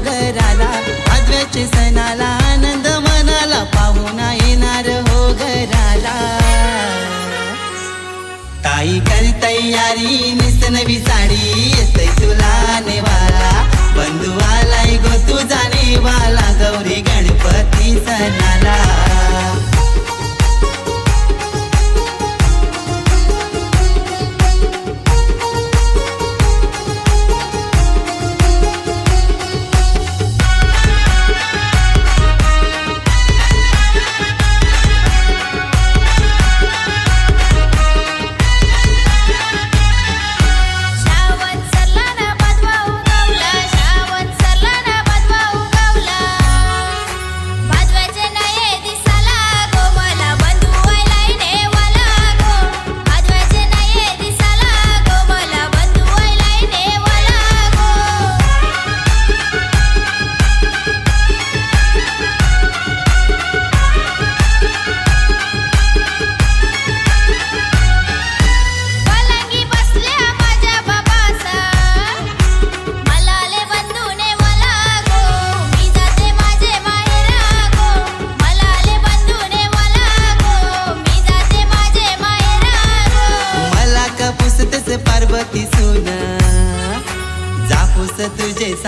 घराला आजव्याचे सणाला आनंद मनाला पाहुणा येणार हो घराला. ताई कर तयारी निसनवी साडी येतय तुला नेवाला बंधुवाला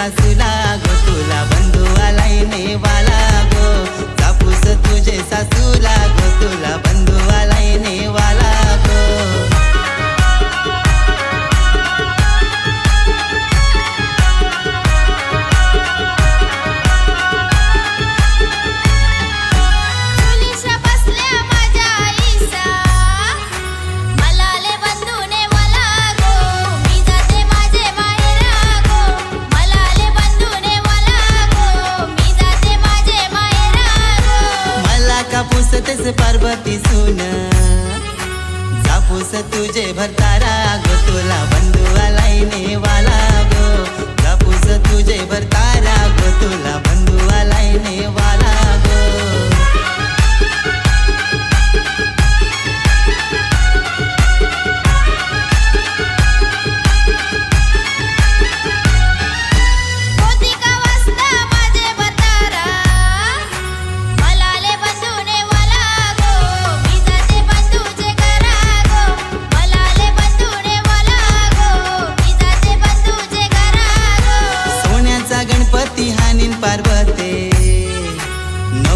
i could cela पार्वती सुन. जापूस तुझे भरतारा गो तुला बंधुवाला वाला गो. जापूस तुझे भरतारा गो तुला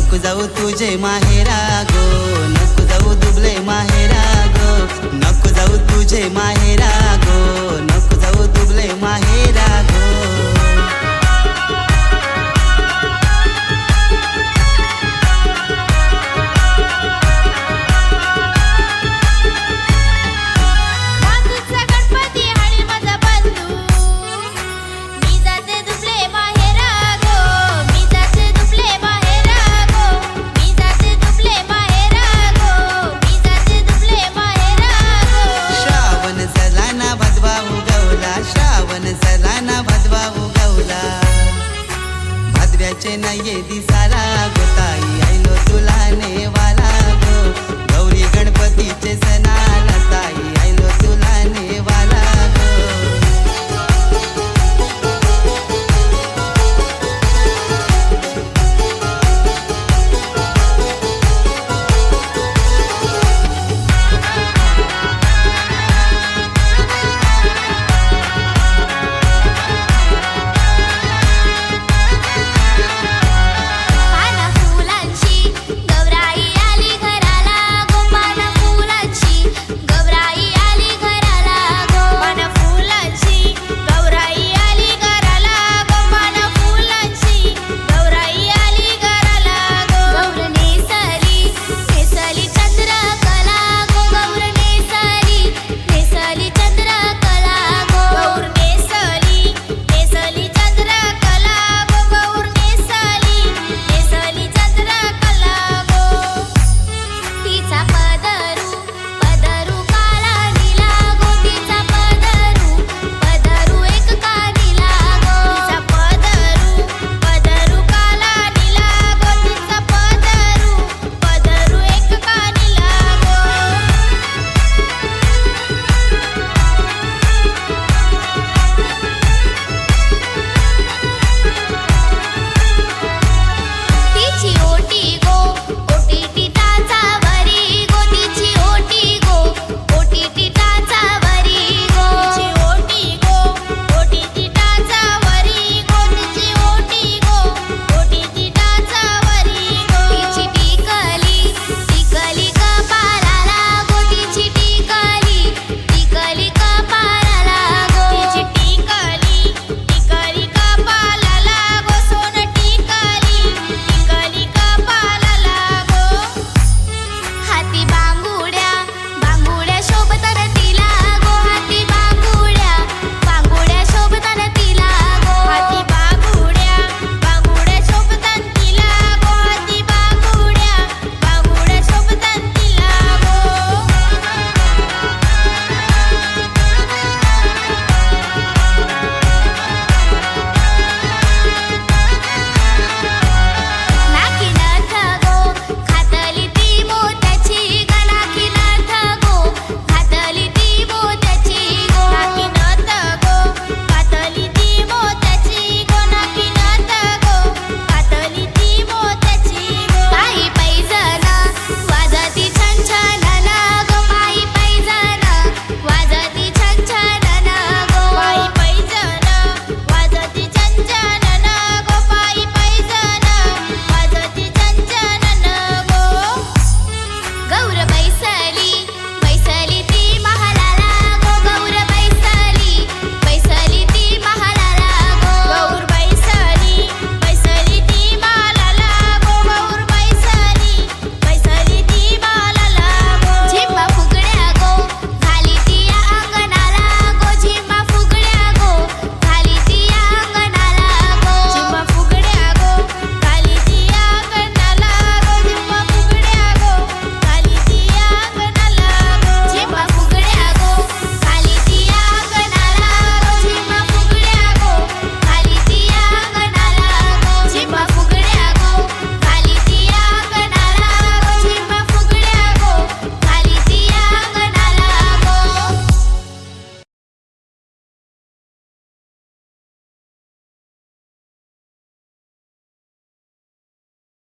नको जाऊ तुझे माहेरा गो. नको जाऊ दुबले माहेरा गो. नको जाऊ तुझे माहेरा गो. नको जाऊ दुबले माहेरा गो. येदी सारा गो ताई आईलो तुला नेवाला गो. गौरी गणपतीचे